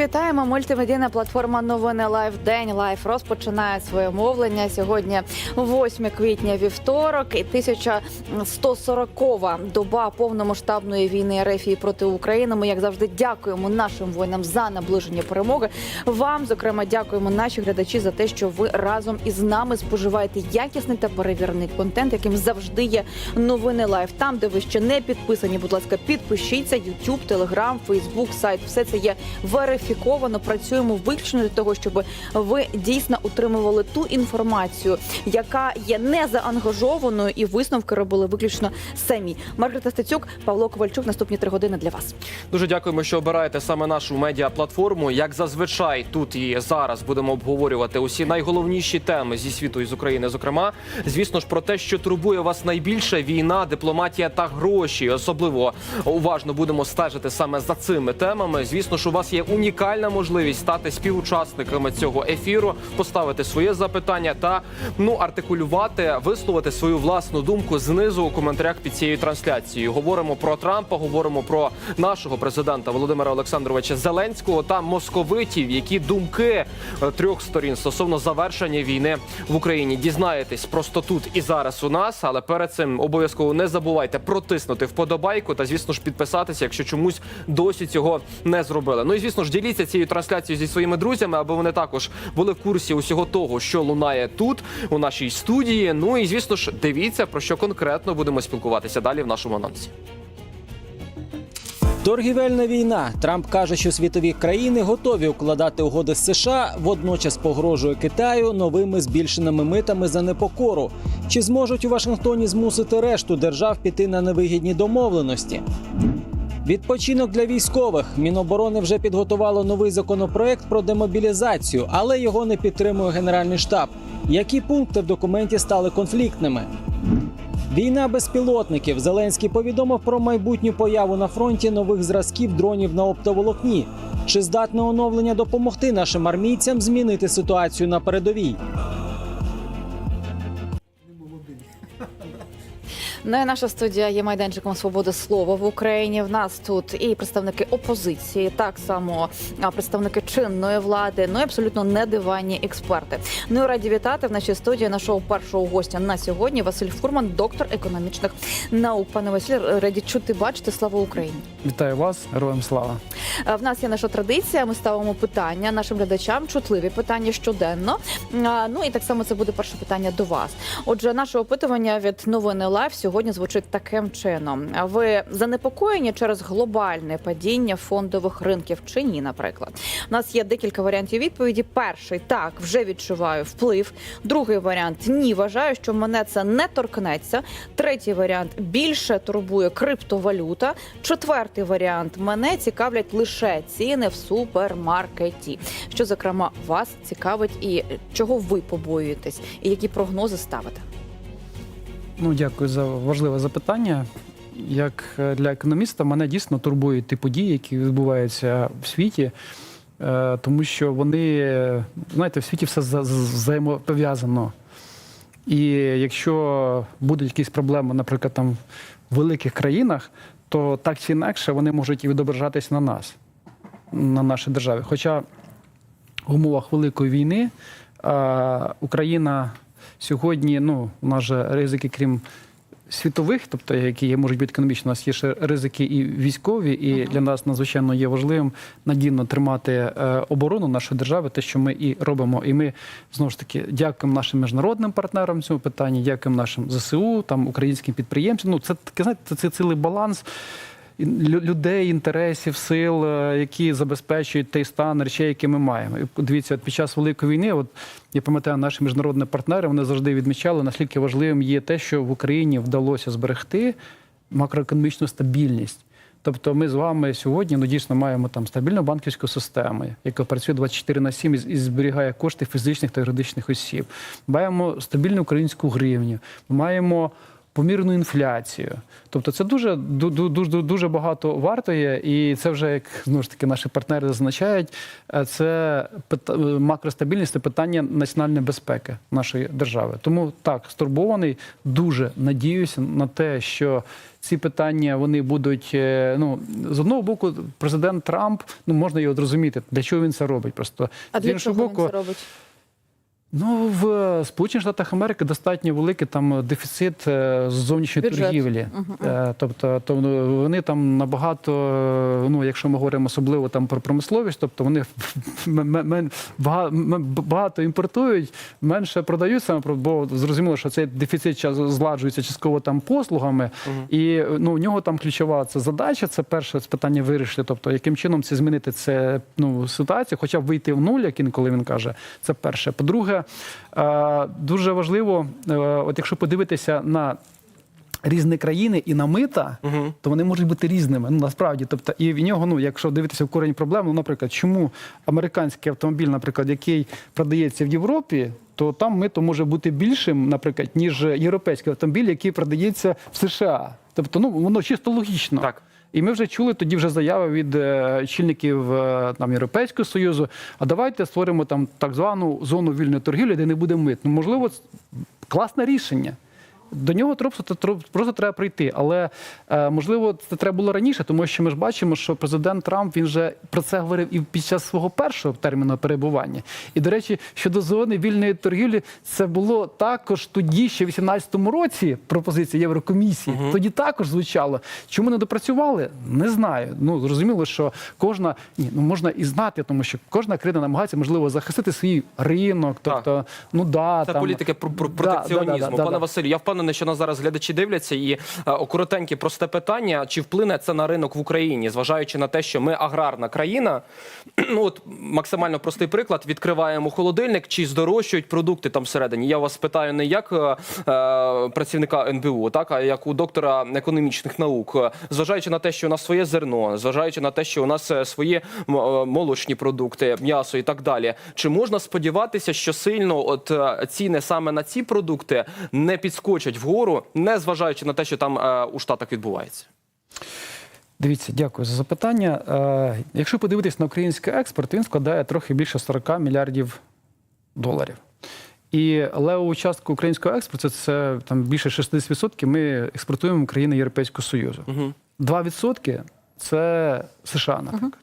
вітаємо. Мультимедійна платформа Новини Лайф День Лайф розпочинає своє мовлення. Сьогодні 8 квітня, вівторок, і 1140-ва доба повномасштабної війни РФ проти України. Ми, як завжди, дякуємо нашим воїнам за наближення перемоги. Вам, зокрема, дякуємо наші глядачі за те, що ви разом із нами споживаєте якісний та перевірений контент, яким завжди є новини Лайф. Там, де ви ще не підписані, будь ласка, підпишіться. YouTube, Telegram, Facebook, сайт. Все це є верифіковано. Працюємо виключно для того, щоб ви дійсно отримували ту інформацію, яка є не заангажованою, і висновки робили виключно самі. Маргарита Стецюк, Павло Ковальчук. Наступні три години для вас. Дуже дякуємо, що обираєте саме нашу медіаплатформу. Як зазвичай, тут і зараз будемо обговорювати усі найголовніші теми зі світу і з України. Зокрема, звісно ж, про те, що турбує вас найбільше війна, дипломатія та гроші. Особливо уважно будемо стежити саме за цими темами. Звісно ж, у вас є унікальна можливість стати співучасниками цього ефіру, поставити своє запитання та ну артикулювати, висловити свою власну думку знизу у коментарях під цією трансляцією. Говоримо про Трампа, говоримо про нашого президента Володимира Олександровича Зеленського та московитів, які думки е, трьох сторін стосовно завершення війни в Україні. Дізнаєтесь просто тут і зараз у нас, але перед цим обов'язково не забувайте протиснути вподобайку та, звісно ж, підписатися, якщо чомусь досі цього не зробили. Ну і звісно ж, діліться цією трансляцією зі своїми друзями, аби вони також були в курсі усього того, що лунає тут, у нашій студії. Ну і звісно ж, дивіться про що конкретно будемо спілкуватися далі в нашому анонсі. Торгівельна війна. Трамп каже, що світові країни готові укладати угоди з США, водночас погрожує Китаю новими збільшеними митами за непокору. Чи зможуть у Вашингтоні змусити решту держав піти на невигідні домовленості? Відпочинок для військових. Міноборони вже підготувало новий законопроект про демобілізацію, але його не підтримує Генеральний штаб. Які пункти в документі стали конфліктними? Війна безпілотників. Зеленський повідомив про майбутню появу на фронті нових зразків дронів на оптоволокні. Чи здатне оновлення допомогти нашим армійцям змінити ситуацію на передовій? Ну і наша студія є майданчиком свободи слова в Україні. В нас тут і представники опозиції, так само представники чинної влади, ну і абсолютно недиванні експерти. Ну і раді вітати в нашій студії нашого першого гостя на сьогодні. Василь Фурман, доктор економічних наук. Пане Василь, раді чути бачити. Слава Україні! Вітаю вас, героям слава. В нас є наша традиція. Ми ставимо питання нашим глядачам, чутливі питання щоденно. Ну і так само це буде перше питання до вас. Отже, наше опитування від новини Лайф сьогодні звучить таким чином: ви занепокоєні через глобальне падіння фондових ринків чи ні? Наприклад, у нас є декілька варіантів відповіді. Перший так вже відчуваю вплив. Другий варіант ні, вважаю, що мене це не торкнеться. Третій варіант більше турбує криптовалюта. Четвертий варіант мене цікавлять лише ціни в супермаркеті. Що зокрема вас цікавить, і чого ви побоюєтесь, і які прогнози ставите? Ну, дякую за важливе запитання. Як е, для економіста, мене дійсно турбують ті події, які відбуваються в світі, е, тому що вони, знаєте, в світі все за- взаємопов'язано. І якщо будуть якісь проблеми, наприклад, там в великих країнах, то так чи інакше вони можуть і відображатись на нас, на нашій державі. Хоча в умовах великої війни Україна сьогодні, ну, у нас же ризики, крім світових, тобто які є, можуть бути економічні, у нас є ще ризики і військові, і для нас надзвичайно є важливим надійно тримати е, оборону нашої держави, те, що ми і робимо. І ми знову ж таки дякуємо нашим міжнародним партнерам в цьому питанні, дякуємо нашим ЗСУ, там українським підприємцям. Ну це таке, знаєте, це, цілий баланс людей, інтересів, сил, е, які забезпечують той стан речей, які ми маємо. І дивіться, от під час великої війни, от я пам'ятаю, наші міжнародні партнери вони завжди відмічали, наскільки важливим є те, що в Україні вдалося зберегти макроекономічну стабільність. Тобто ми з вами сьогодні ну, дійсно маємо там стабільну банківську систему, яка працює 24 на 7 і, і зберігає кошти фізичних та юридичних осіб. Маємо стабільну українську гривню, маємо помірну інфляцію. Тобто це дуже ду- ду- дуже, дуже багато вартує, і це вже як знову ж таки наші партнери зазначають. е, Це е, макростабільність це питання національної безпеки нашої держави. Тому так стурбований. Дуже надіюся на те, що ці питання вони будуть. е, Ну з одного боку, президент Трамп ну можна його зрозуміти, для чого він це робить. Просто А з іншого чого боку, він це робить? Ну, в Сполучених Штатах Америки достатньо великий там дефіцит е, зовнішньої Бюджет. торгівлі. Е, Тобто, то вони там набагато, е, ну якщо ми говоримо особливо там про промисловість, тобто вони багато імпортують, менше продають саме, про- бо зрозуміло, що цей дефіцит час зладжується частково там послугами, і ну у нього там ключова це задача. Це перше це питання вирішити. Тобто, яким чином це змінити це ну ситуацію, хоча б вийти в нуль, як інколи він каже. Це перше. По-друге, е, дуже важливо, е, от якщо подивитися на різні країни і на мита, то вони можуть бути різними. Ну насправді, тобто, і в нього, ну якщо дивитися в корінь проблем, ну, наприклад, чому американський автомобіль, наприклад, який продається в Європі. То там мито може бути більшим, наприклад, ніж європейський автомобіль, який продається в США. Тобто, ну воно чисто логічно. Так. І ми вже чули тоді вже заяви від е, чільників е, там Європейського союзу. А давайте створимо там так звану зону вільної торгівлі, де не буде мит. Ну можливо, класне рішення. До нього просто, просто треба прийти. Але е, можливо, це треба було раніше, тому що ми ж бачимо, що президент Трамп він вже про це говорив і під час свого першого терміну перебування. І до речі, щодо зони вільної торгівлі, це було також тоді, ще в 18-му році пропозиція Єврокомісії. Тоді також звучало. Чому не допрацювали? Не знаю. Ну зрозуміло, що кожна ні, ну можна і знати, тому що кожна країна намагається можливо захистити свій ринок. Тобто, ну да Це там політика про, про Да, протекціонізму. да, да, да, Пане да. Василю, я впевнений, що нас зараз глядачі дивляться, і е, коротеньке просте питання: чи вплине це на ринок в Україні, зважаючи на те, що ми аграрна країна? Ну от максимально простий приклад: відкриваємо холодильник, чи здорожчують продукти там всередині. Я вас питаю не як е, е, працівника НБУ, так а як у доктора економічних наук, Е, зважаючи на те, що у нас своє зерно, зважаючи на те, що у нас е, свої е, молочні продукти, м'ясо і так далі. Чи можна сподіватися, що сильно от е, ціни саме на ці продукти не підскочать вгору, не зважаючи на те, що там е, у штатах відбувається? Дивіться, дякую за запитання. Е, якщо подивитись на український експорт, він складає трохи більше 40 мільярдів доларів. І левову частку українського експорту це там більше 60% ми експортуємо в країни Європейського Союзу. 2% це США, наприклад.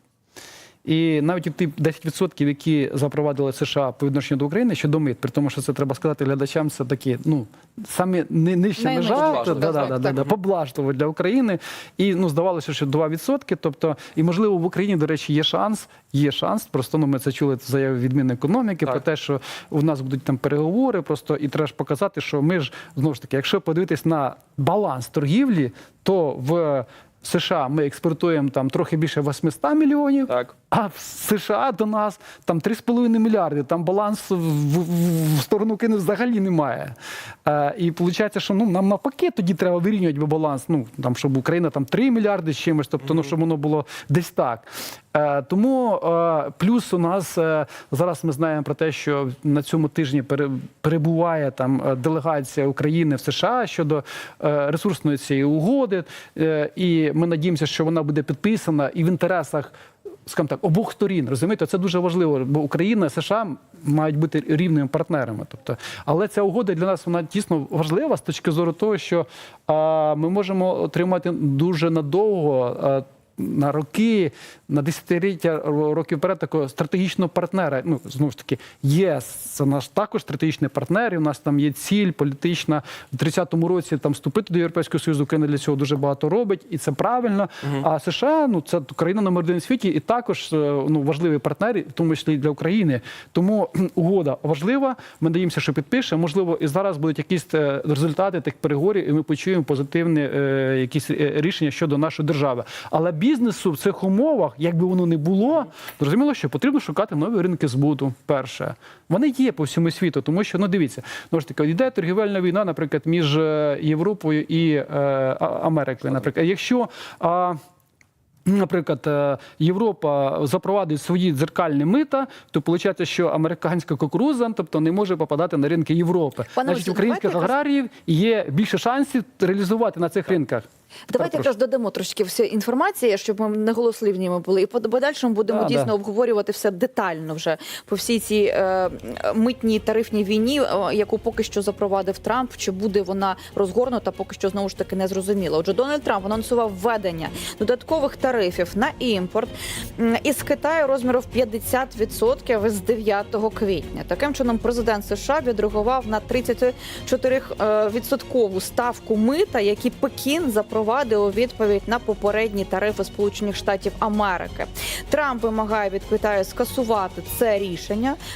І навіть ті 10%, які запровадили США по відношенню до України щодо мит, при тому, що це треба сказати глядачам, це такі, ну самі ни- нижча межа, Поблажливо, да, да, да, да, да, поблажливо для України. І ну здавалося, що 2%. Тобто, і можливо в Україні, до речі, є шанс. Є шанс. Просто ну ми це чули з заяви від Мінекономіки Так. про те, що у нас будуть там переговори. Просто і треба ж показати, що ми ж знову ж таки, якщо подивитись на баланс торгівлі, то в США ми експортуємо там трохи більше 800 мільйонів. Так. А в США до нас там 3,5 мільярди, там баланс в, в, в сторону Кини взагалі немає. Е, і виходить, що ну, нам навпаки тоді треба вирівнювати баланс, ну, там, щоб Україна там 3 мільярди з чимось, тобто, ну, щоб воно було десь так. Е, тому е, плюс у нас е, зараз ми знаємо про те, що на цьому тижні пере, перебуває там е, делегація України в США щодо е, ресурсної цієї угоди. Е, і ми надіємося, що вона буде підписана і в інтересах скажімо так, обох сторін. Розумієте, це дуже важливо, бо Україна і США мають бути рівними партнерами. Тобто, але ця угода для нас вона дійсно важлива з точки зору того, що а, ми можемо отримати дуже надовго. А, на роки, на десятиліття років вперед такого стратегічного партнера. Ну знову ж таки, ЄС це наш також стратегічний партнер. І у нас там є ціль політична в 30-му році там вступити до Європейського Союзу. Україна для цього дуже багато робить, і це правильно. А США ну це країна номер один в світі, і також е, ну важливі партнери, в тому числі і для України. Тому угода важлива. Ми надіємося, що підпише. Можливо, і зараз будуть якісь е, результати тих переговорів, і ми почуємо позитивні е, якісь е, рішення щодо нашої держави. Але бізнесу в цих умовах, як би воно не було, зрозуміло, що потрібно шукати нові ринки збуту. Перше, вони є по всьому світу, тому що ну дивіться, ну ж таки, йде торгівельна війна, наприклад, між е, Європою і е, Америкою. Наприклад, якщо а, Наприклад, е, Європа запровадить свої дзеркальні мита, то виходить, що американська кукуруза, тобто не може попадати на ринки Європи. Пане Значить, українських аграріїв є більше шансів реалізувати на цих ринках. Давайте якраз додамо трошки всі інформації, щоб ми не голослівніми були. І по подальшому будемо Да, дійсно да. обговорювати все детально вже по всій цій е, митній тарифній війні, е, яку поки що запровадив Трамп. Чи буде вона розгорнута, поки що знову ж таки не зрозуміло. Отже, Дональд Трамп анонсував введення додаткових тарифів на імпорт із Китаю розміру в 50% з 9 квітня. Таким чином, президент США відреагував на 34 е, відсоткову ставку мита, які Пекін запровадив у відповідь на попередні тарифи Сполучених Штатів Америки. Трамп вимагає від Китаю скасувати це рішення.